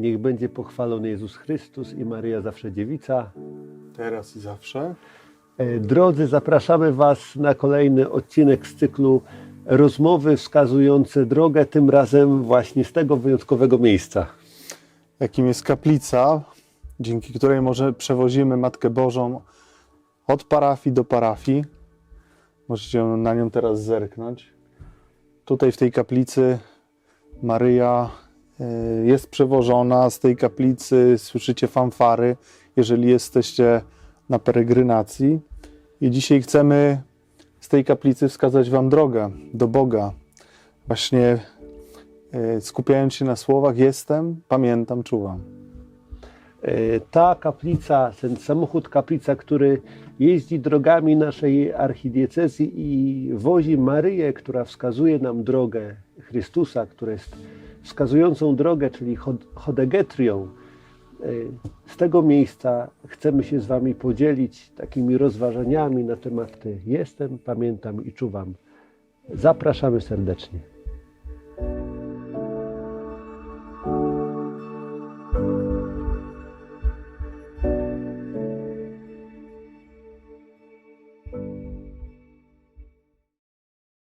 Niech będzie pochwalony Jezus Chrystus i Maryja zawsze dziewica. Teraz i zawsze. E, Drodzy, zapraszamy Was na kolejny odcinek z cyklu rozmowy wskazujące drogę, tym razem właśnie z tego wyjątkowego miejsca. Jakim jest kaplica, dzięki której może przewozimy Matkę Bożą od parafii do parafii. Możecie na nią teraz zerknąć. Tutaj w tej kaplicy Maryja jest przewożona. Z tej kaplicy słyszycie fanfary, jeżeli jesteście na peregrinacji. I dzisiaj chcemy z tej kaplicy wskazać Wam drogę do Boga. Właśnie y, skupiając się na słowach jestem, pamiętam, czuwam. E, Ta kaplica, ten samochód kaplica, który jeździ drogami naszej archidiecezji i wozi Maryję, która wskazuje nam drogę Chrystusa, która jest wskazującą drogę, czyli chodegetrią. E, Z tego miejsca chcemy się z Wami podzielić takimi rozważaniami na tematy jestem, pamiętam i czuwam. Zapraszamy serdecznie.